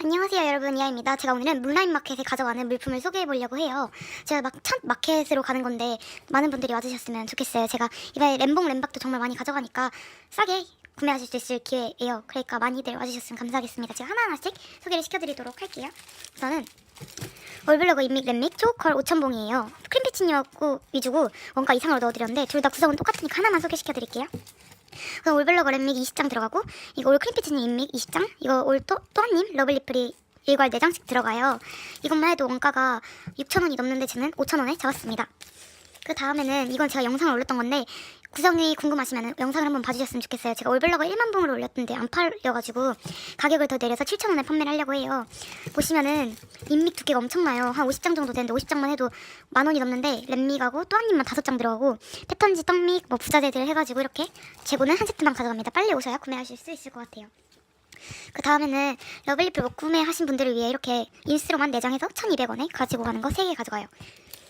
안녕하세요 여러분 이하입니다. 제가 오늘은 문라인 마켓에 가져가는 물품을 소개해 보려고 해요. 제가 막 첫 마켓으로 가는 건데 많은 분들이 와주셨으면 좋겠어요. 제가 이번에 램봉 램박도 정말 많이 가져가니까 싸게 구매하실 수 있을 기회예요. 그러니까 많이들 와주셨으면 감사하겠습니다. 제가 하나하나씩 소개를 시켜드리도록 할게요. 우선은 올블로그 인믹 램믹 초콜 5,000봉이에요. 크림피치님하고 위주고 원가 이상으로 넣어드렸는데 둘 다 구성은 똑같으니까 하나만 소개시켜드릴게요. 그럼 올블로그 램믹 20장 들어가고 이거 올 크림피치님 인믹 20장 이거 올 또, 또한님 러블리프리 일괄 4장씩 들어가요. 이것만 해도 원가가 6,000원이 넘는데 저는 5,000원에 잡았습니다. 그 다음에는 이건 제가 영상을 올렸던 건데 구성이 궁금하시면 영상을 한번 봐주셨으면 좋겠어요. 제가 올블로그 1만 봉으로 올렸는데 안 팔려가지고 가격을 더 내려서 7,000원에 판매를 하려고 해요. 보시면은 인믹 두께가 엄청나요. 한 50장 정도 되는데 50장만 해도 만 원이 넘는데 램믹하고 또 한 입만 다섯 장 들어가고 패턴지 떡믹 뭐 부자재들 해가지고 이렇게 재고는 한 세트만 가져갑니다. 빨리 오셔야 구매하실 수 있을 것 같아요. 그 다음에는 러블리프 못 구매하신 분들을 위해 이렇게 인스로만 내장해서 1200원에 가지고 가는 거 3개 가져가요.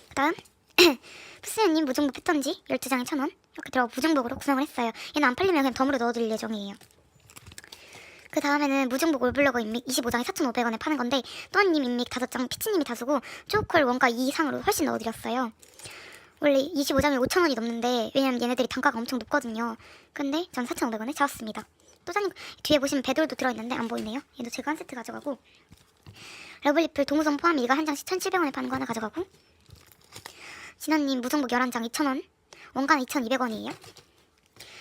그 다음 푸스연님 무중복 패턴지 12장에 1000원 이렇게 들어가 무중복으로 구성을 했어요 얘는 안 팔리면 그냥 덤으로 넣어드릴 예정이에요 그 다음에는 무중복 올블로거 인믹 25장에 4,500원에 파는 건데 또한님 인믹 5장, 피치님이 다수고 쪼콜 원가 2 이상으로 훨씬 넣어드렸어요. 원래 25장에 5,000원이 넘는데 왜냐면 얘네들이 단가가 엄청 높거든요. 근데 전 4,500원에 잡았습니다. 또장님 뒤에 보시면 배돌도 들어있는데 안 보이네요. 얘도 제가 한 세트 가져가고 러블리플 동우성 포함 이거 한 장씩 1,700원에 파는 거 하나 가져가고 진원님 무중복 11장 2,000원 원가는 2,200원이에요.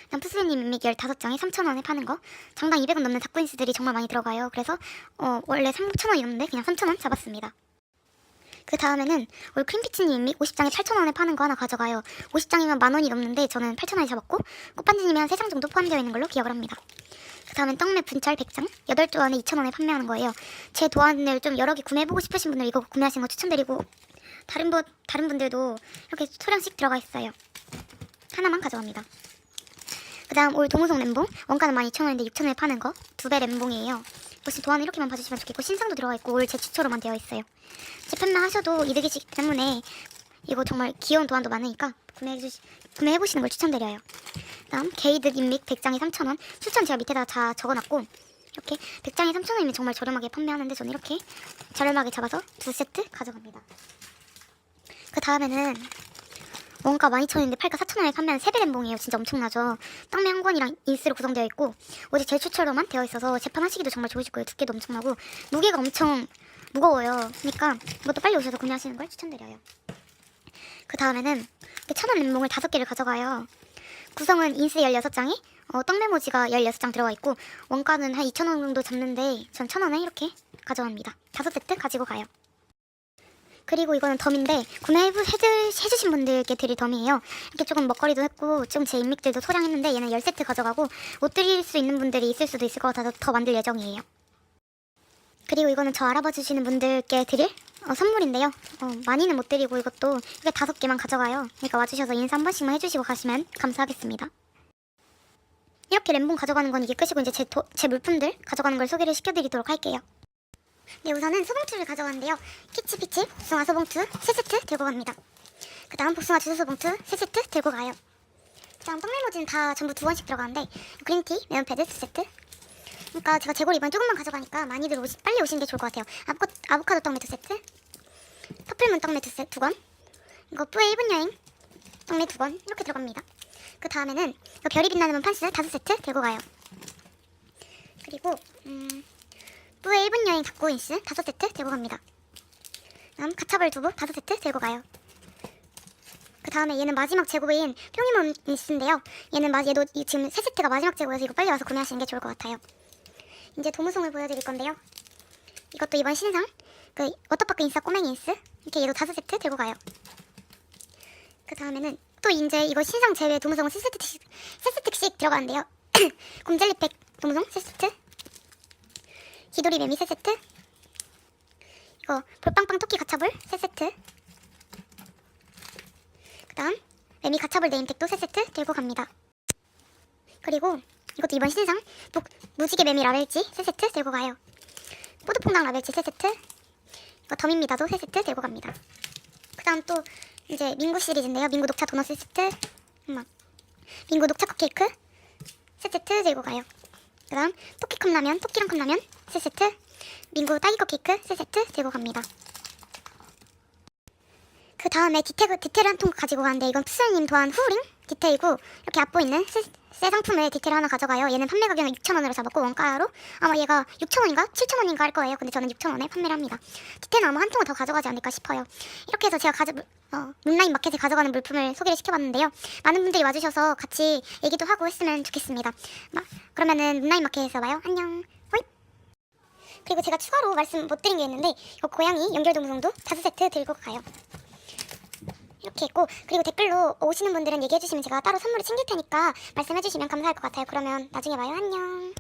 남프스님 인믹 15장에 3,000원에 파는 거. 장당 200원 넘는 다크인스들이 정말 많이 들어가요. 그래서 어, 원래 3,000원이 넘는데 그냥 3,000원 잡았습니다. 그 다음에는 올 크림피치님 인믹 50장에 8,000원에 파는 거 하나 가져가요. 50장이면 만 원이 넘는데 저는 8,000원에 잡았고 꽃반지님이 한 3장 정도 포함되어 있는 걸로 기억을 합니다. 그 다음엔 떡맵 분찰 100장. 8조 안에 2,000원에 판매하는 거예요. 제 도안을 좀 여러 개 구매해보고 싶으신 분들 이거 구매하시는 거 추천드리고 다른, 분 다른 분들도 이렇게 소량씩 들어가 있어요 하나만 가져갑니다. 그 다음 올 동우성 램봉. 원가는 12,000원인데 6,000원에 파는 거 두배 램봉이에요. 혹시 도안 이렇게만 봐주시면 좋겠고 신상도 들어가 있고 올 제 추초로만 되어 있어요. 재팬만 하셔도 이득이시기 때문에 이거 정말 귀여운 도안도 많으니까 구매해주시, 구매해보시는 걸 추천드려요. 그 다음 게이득 인믹 100장에 3,000원. 추천 제가 밑에다 다 적어놨고 이렇게 100장에 3,000원이면 정말 저렴하게 판매하는데 저는 이렇게 저렴하게 잡아서 두 세트 가져갑니다. 그 다음에는 원가 12,000원인데 팔가 4,000원에 판매하는 세배 램봉이에요. 진짜 엄청나죠. 떡메 한 권이랑 인스로 구성되어 있고 어제 제 추천으로만 되어 있어서 재판하시기도 정말 좋으실 거예요. 두께도 엄청나고 무게가 엄청 무거워요. 그러니까 이것도 빨리 오셔서 구매하시는 걸 추천드려요. 그 다음에는 천원 램봉을 5개를 가져가요. 구성은 인스 16장에 어, 떡메모지가 16장 들어가 있고 원가는 한 2,000원 정도 잡는데 전 1,000원에 이렇게 가져갑니다. 다섯 세트 가지고 가요. 그리고 이거는 덤인데 구매해주신 분들께 드릴 덤이에요. 이렇게 조금 먹거리도 했고 좀 제 인믹들도 소량했는데 얘는 10세트 가져가고 못 드릴 수 있는 분들이 있을 수도 있을 것 같아서 더 만들 예정이에요. 그리고 이거는 저 알아봐 주시는 분들께 드릴 어, 선물인데요. 어, 많이는 못 드리고 이것도 이게 다섯 개만 가져가요. 그러니까 와주셔서 인사 한 번씩만 해주시고 가시면 감사하겠습니다. 이렇게 램봉 가져가는 건 이게 끝이고 이제 제, 도, 제 물품들 가져가는 걸 소개를 시켜드리도록 할게요. 네, 우선은 소봉투를 가져갔는데요. 키치 피치 복숭아 소봉투 3세트 들고 갑니다. 그 다음 복숭아 주스 소봉투 3세트 들고 가요. 그 다음 떡메모지는 다 전부 두 번씩 들어가는데 그린티, 메론패드 2세트 그러니까 제가 재고를 이번 조금만 가져가니까 많이들 오시, 빨리 오시는 게 좋을 것 같아요. 아보카, 아보카도 떡메 2세트 퍼플문 떡메 2세트 두건 이거 뿌의 1분 여행 떡메 두건 이렇게 들어갑니다. 그 다음에는 이거 별이 빛나는 판스 5세트 들고 가요. 그리고 음... 뿌의 1분 여행 닭고 인스 5세트 들고 갑니다. 다음 가차벌 두부 5세트 들고 가요. 그 다음에 얘는 마지막 재고인 뿅이몬 인스인데요. 얘는 마, 얘도 이, 지금 3세트가 마지막 재고여서 이거 빨리 와서 구매하시는 게 좋을 것 같아요. 이제 도무송을 보여드릴 건데요. 이것도 이번 신상 그 워터파크 인싸 꼬맹이 인스 이렇게 얘도 5세트 들고 가요. 그 다음에는 또 이제 이거 신상 제외 도무송은 3세트씩, 3세트씩 들어가는데요. 곰젤리팩 도무송 3세트 기돌이 매미 3세트? 이거 볼빵빵 토끼 가차볼 3세트. 그 다음 매미 가차볼 네임팩도 3세트 들고 갑니다. 그리고 이것도 이번 신상 목, 무지개 매미 라벨지 3세트 들고 가요. 뽀드퐁당 라벨지 3세트. 이거 덤입니다도 3세트 들고 갑니다. 그 다음 또 이제 민구 시리즈인데요. 민구 녹차 도넛 3세트. 막 민구 녹차 컵케이크 3세트 들고 가요 그 다음 토끼 컵라면, 토끼랑 컵라면 세 세트, 민구 딸기 컵 케이크 세 세트 들고 갑니다. 그 다음에 디테일, 디테일 한 통 가지고 가는데 이건 푸슬님 도안 후링 디테일이고 이렇게 앞보 있는 새, 새 상품을 디테일 하나 가져가요. 얘는 판매 가격은 6,000원으로 잡았고 원가로 아마 얘가 6,000원인가 7,000원인가 할 거예요. 근데 저는 6,000원에 판매를 합니다. 디테일은 아마 한 통을 더 가져가지 않을까 싶어요. 이렇게 해서 제가 가져 어, 문라인 마켓에 가져가는 물품을 소개를 시켜봤는데요. 많은 분들이 와주셔서 같이 얘기도 하고 했으면 좋겠습니다. 마, 그러면은 문라인 마켓에서 봐요. 안녕. 그리고 제가 추가로 말씀 못 드린 게 있는데 이거 고양이 연결 동성도 다섯 세트 들고 가요. 이렇게 있고 그리고 댓글로 오시는 분들은 얘기해 주시면 제가 따로 선물을 챙길 테니까 말씀해 주시면 감사할 것 같아요. 그러면 나중에 봐요. 안녕.